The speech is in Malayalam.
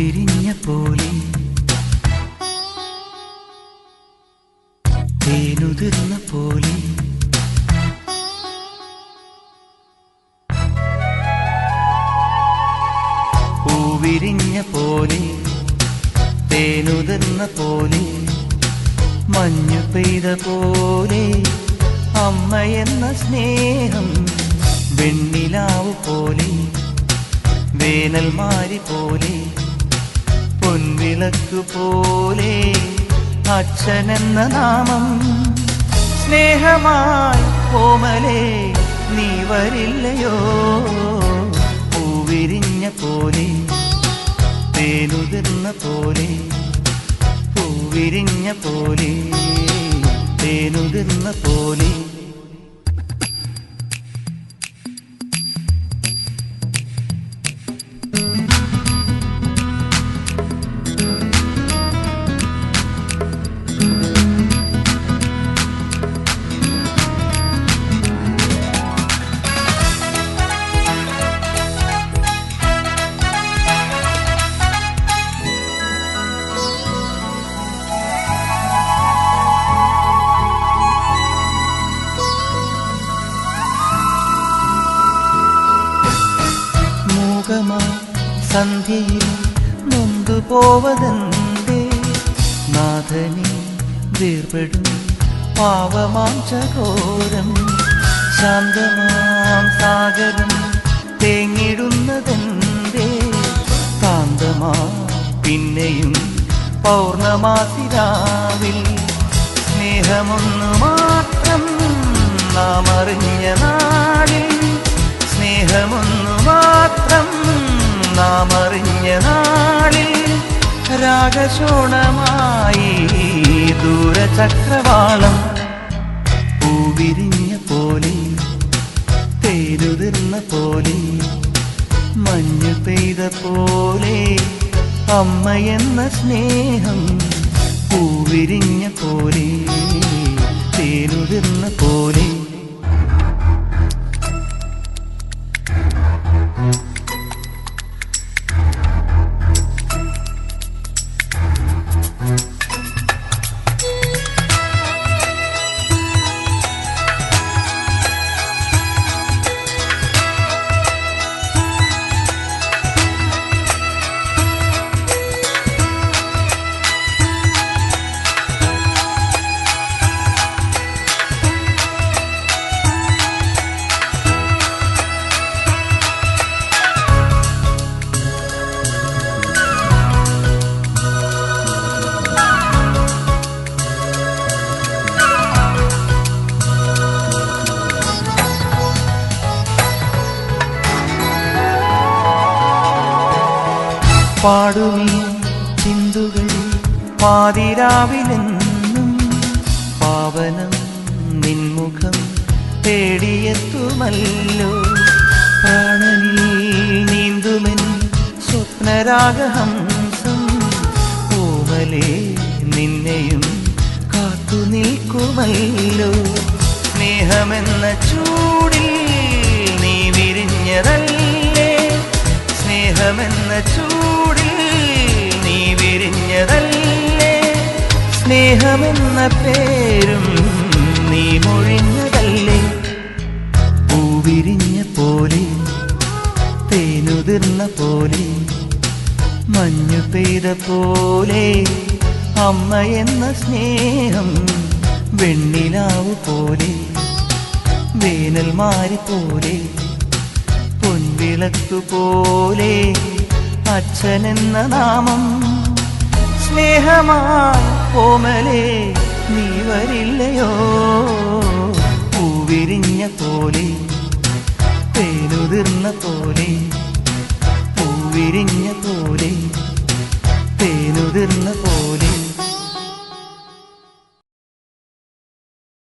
പൂവിരിഞ്ഞ പോലെ. തേനുതിർന്ന പോലെ. പൂവിരിഞ്ഞ പോലെ. തേനുതിർന്ന പോലെ. മഞ്ഞു പെയ്ത പോലെ. അമ്മ എന്ന സ്നേഹം വെണ്ണിലാവ് പോലെ. വേനൽ മാരി പോലെ. പൊൻവിളക്ക് പോലെ അച്ഛൻ എന്ന നാമം സ്നേഹമായി കോമലേ നീ വരില്ലയോ? പൂവിരിഞ്ഞ പോലെ തേനുതിർന്ന പോലെ പൂവിരിഞ്ഞ പോലെ തേനുതിർന്ന പോലെ. മൂകമാ സന്ധ്യയിൽ നൊന്തു പോവതെന്തേ. നാഥനെ വേർപെടും പാവമാം ചകോരം ശാന്തമാം സാഗരം തേങ്ങിടുന്നതെന്തേ. കാന്തമാ പിന്നെയും പൗർണമാസിരാവിൽ. സ്നേഹമൊന്നു മാത്രം നാം അറിഞ്ഞ നാളിൽ. സ്നേഹമൊന്നു മാത്രം രാഗശോണമായി ദൂരചക്രവാളം പൂവിരിഞ്ഞ പോലെ തേരുതിർന്ന പോലെ മഞ്ഞ് പെയ്ത പോലെ അമ്മ എന്ന സ്നേഹം പൂവിരിഞ്ഞ പോലെ തേരുതിർന്ന പോലെ. പാടുമീ ചിന്തുകൾ പാതിരാവിലെന്നും പാവനം നിൻമുഖം തേടിയെത്തുമല്ലോ. പ്രാണനിൽ നീന്തുമെൻ സ്വപ്നരാഗഹംസം ഓമലേ നിന്നെയും കാത്തു നിൽക്കുമല്ലോ സ്നേഹമെന്ന ചൂടിൽ സ്നേഹമെന്ന ചൂടിൽ നീ വിരിഞ്ഞതല്ലേ? സ്നേഹമെന്ന പേരും നീ മൊഴിഞ്ഞതല്ലേ? പൂവിരിഞ്ഞ പോലെ തേനുതിർന്ന പോലെ മഞ്ഞു പെയ്ത പോലെ അമ്മ എന്ന സ്നേഹം വെണ്ണിലാവു പോലെ വേനൽ മാറി പോലെ പൊൻവിളക്കു പോലെ അച്ഛനെന്ന നാമം സ്നേഹമായി കോമലേ നീ വരില്ലയോ? പൂവിരിഞ്ഞ പോലെ തേനുതിർന്ന പോലെ പൂവിരിഞ്ഞ പോലെ